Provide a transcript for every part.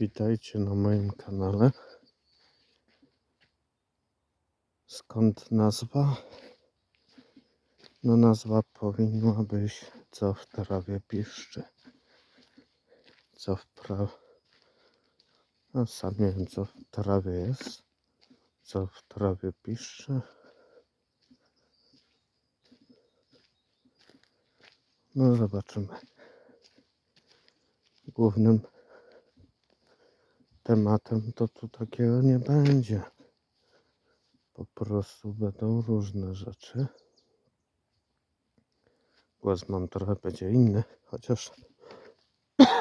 Witajcie na moim kanale. Skąd nazwa? No nazwa powinna być co w trawie piszczy. Co w pra... No sam nie wiem co w trawie jest. Co w trawie piszczy. No zobaczymy. Głównym tematem to tu takiego nie będzie. Po prostu będą różne rzeczy. Głos mam trochę będzie inny, chociaż.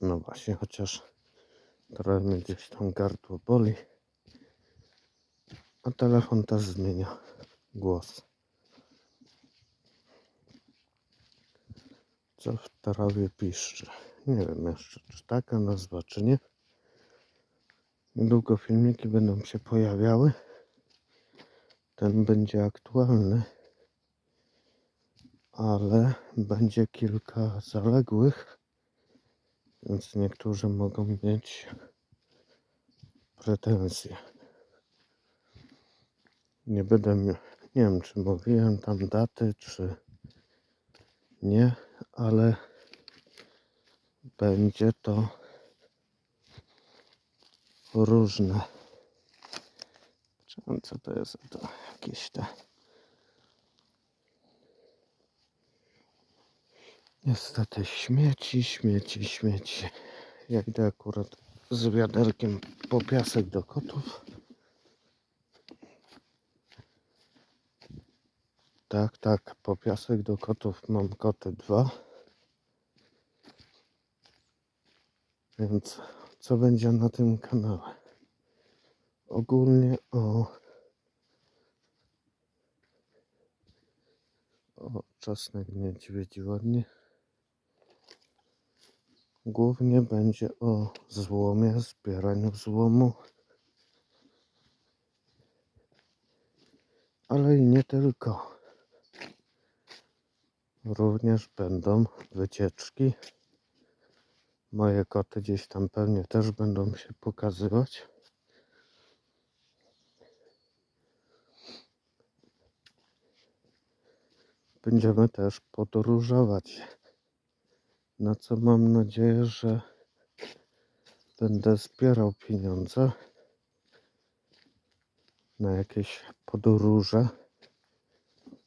No właśnie, chociaż trochę mnie gdzieś tam gardło boli. A telefon też zmienia głos. Co w trawie piszczy? Nie wiem jeszcze, czy taka nazwa, czy nie. Niedługo filmiki będą się pojawiały. Ten będzie aktualny, ale będzie kilka zaległych, więc niektórzy mogą mieć pretensje. Nie będę, nie wiem czy mówiłem tam daty, czy nie, ale będzie to różne. Co to jest? To jakieś te. Niestety śmieci, śmieci, śmieci. Jak idę akurat z wiaderkiem po piasek do kotów. Tak, tak, po piasek do kotów mam koty dwa. Więc co będzie na tym kanale? Ogólnie o o czosnek niedźwiedzi ładnie. Głównie będzie o złomie, zbieraniu złomu. Ale i nie tylko. Również będą wycieczki. Moje koty gdzieś tam pewnie też będą się pokazywać. Będziemy też podróżować. Na co mam nadzieję, że będę zbierał pieniądze na jakieś podróże.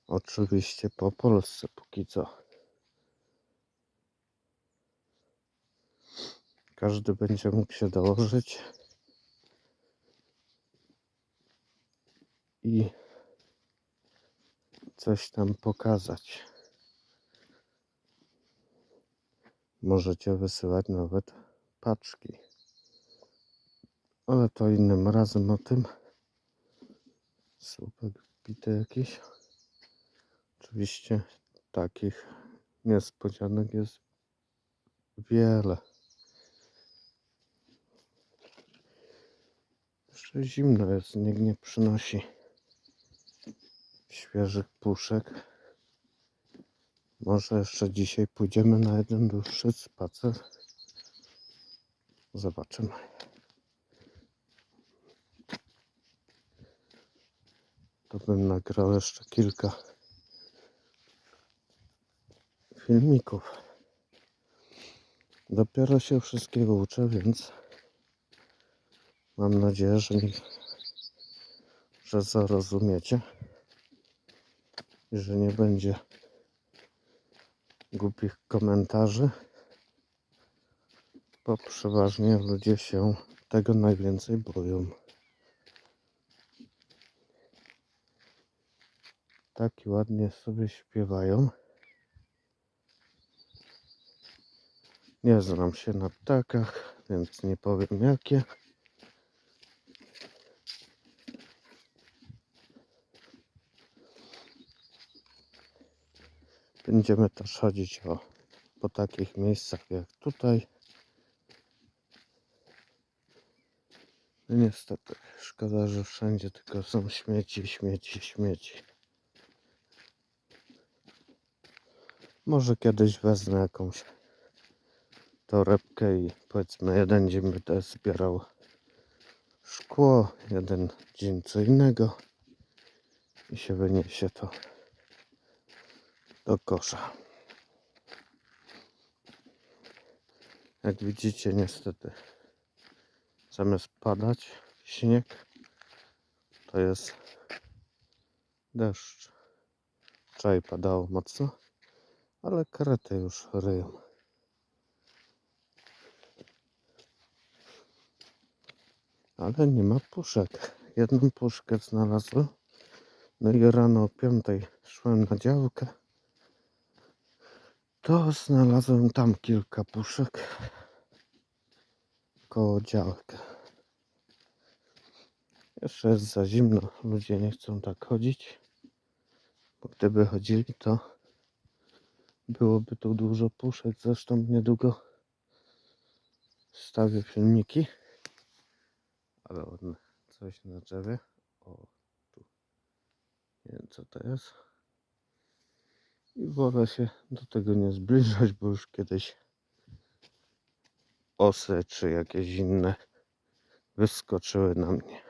Oczywiście po Polsce póki co. Każdy będzie mógł się dołożyć i coś tam pokazać. Możecie wysyłać nawet paczki. Ale to innym razem o tym. Słupek bity jakiś. Oczywiście takich niespodzianek jest wiele. Jeszcze zimno jest, nikt nie przynosi świeżych puszek. Może jeszcze dzisiaj pójdziemy na jeden dłuższy spacer. Zobaczymy. To bym nagrał jeszcze kilka filmików. Dopiero się wszystkiego uczę, więc mam nadzieję, że, nie, że i że nie będzie głupich komentarzy, bo przeważnie ludzie się tego najwięcej boją. Tak ładnie sobie śpiewają. Nie znam się na ptakach, więc nie powiem jakie. Będziemy też chodzić o, po takich miejscach jak tutaj. No niestety, szkoda, że wszędzie tylko są śmieci, śmieci, śmieci. Może kiedyś wezmę jakąś torebkę i powiedzmy jeden dzień będę zbierał szkło, jeden dzień co innego i się wyniesie to do kosza. Jak widzicie niestety zamiast padać śnieg to jest deszcz. Wczoraj padało mocno, ale karety już ryją. Ale nie ma puszek. Jedną puszkę znalazłem. No i rano o piątej szłem na działkę. To znalazłem tam kilka puszek koło działek. Jeszcze jest za zimno, ludzie nie chcą tak chodzić. Bo gdyby chodzili, to byłoby tu dużo puszek. Zresztą niedługo wstawię filmiki. Ale ładne coś na drzewie. O, tu. Nie wiem co to jest. I wolę się do tego nie zbliżać, bo już kiedyś osy czy jakieś inne wyskoczyły na mnie.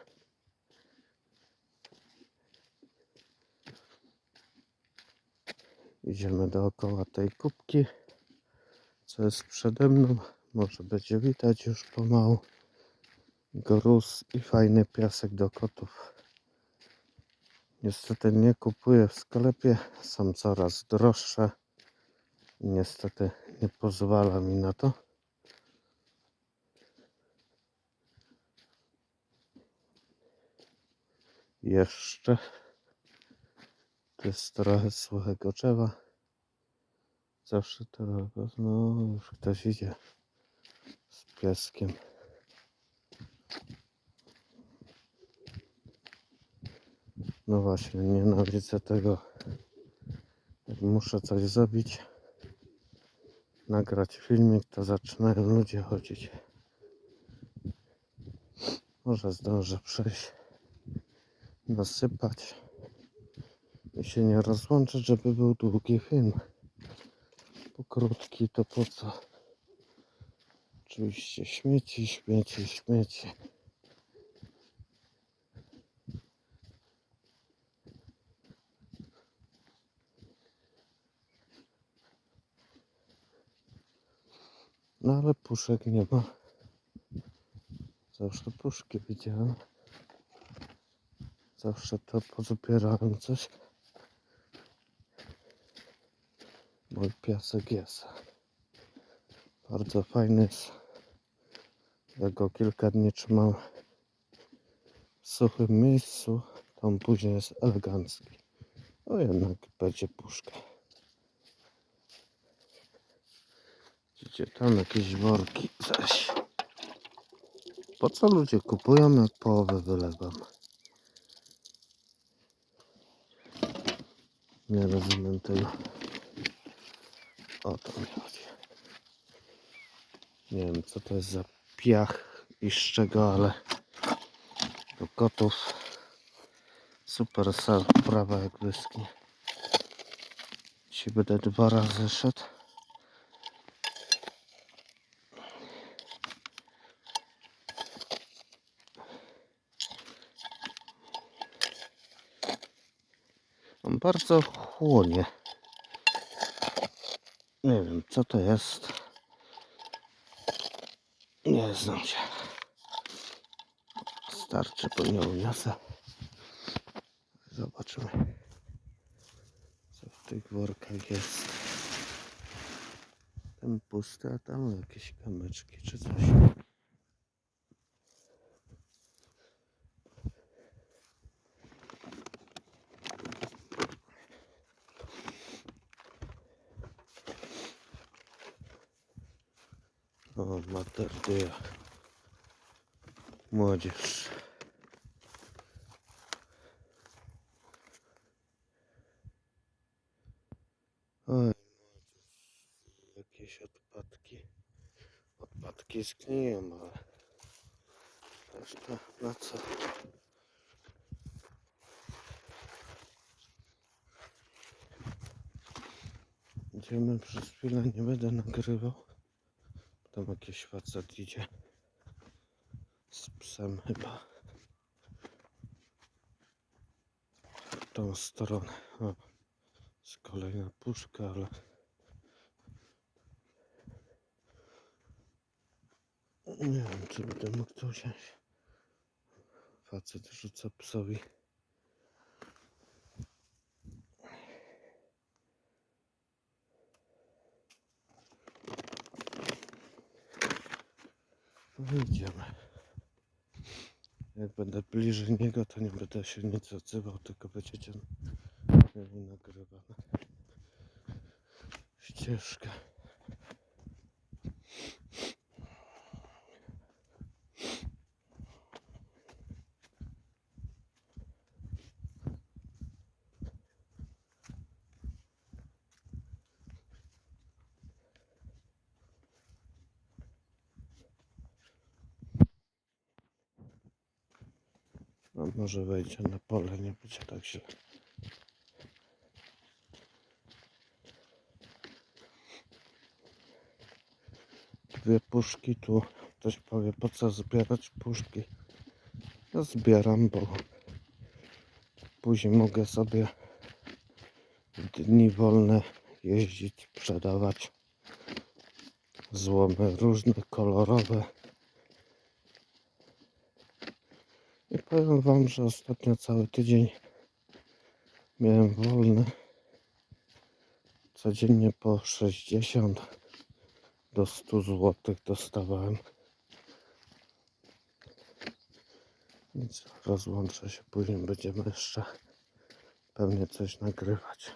Idziemy dookoła tej kubki, co jest przede mną. Może będzie widać już pomału. Gruz i fajny piasek do kotów. Niestety nie kupuję w sklepie, są coraz droższe. I Niestety nie pozwala mi na to. Jeszcze. To jest trochę suchego drzewa. Zawsze to robię. No, już ktoś idzie z pieskiem. No właśnie, nienawidzę tego. Jak muszę coś zrobić, nagrać filmik, to zaczynają ludzie chodzić. Może zdążę przejść, nasypać i się nie rozłączyć, żeby był długi film. Bo krótki to po co? Oczywiście śmieci, śmieci, śmieci. No ale puszek nie ma. Zawsze puszki widziałem. Zawsze to pozbierałem coś. Mój piasek jest. Bardzo fajny jest. Jak go kilka dni trzymam w suchym miejscu, on później jest elegancki. No jednak będzie puszka. Widzicie, tam jakieś worki zaś. Po co ludzie kupują, jak połowę wylewam? Nie rozumiem tego. O mi chodzi. Nie wiem, co to jest za piach i z czego, ale do kotów super sprawa jak wyschnie. Dzisiaj będę dwa razy szedł. Bardzo chłonie. Nie wiem, co to jest. Nie znam się. Starczy, bo nie uniosę. Zobaczymy, co w tych workach jest. Ten pusty, a tam jakieś kamyczki czy coś. O, materduje. Młodzież. Oj. Jakieś odpadki. Odpadki zgniją, ale... Reszta na co? Idziemy przez chwilę, nie będę nagrywał. Tam jakiś facet idzie z psem chyba. W tą stronę. O, jest kolejna puszka, ale nie wiem, czy będę mógł to wziąć. Facet rzuca psowi. Idziemy. Jak będę bliżej niego, to nie będę się nic odzywał, tylko będziecie mieli nagrywane ścieżkę. No może wejdzie na pole, nie będzie tak źle. Dwie puszki tu. Ktoś powie, po co zbierać puszki? Ja zbieram, bo później mogę sobie dni wolne jeździć, sprzedawać złomy różne, kolorowe. Powiem wam, że ostatnio cały tydzień miałem wolny. Codziennie po 60 do 100 zł dostawałem. Więc rozłączę się, później będziemy jeszcze pewnie coś nagrywać.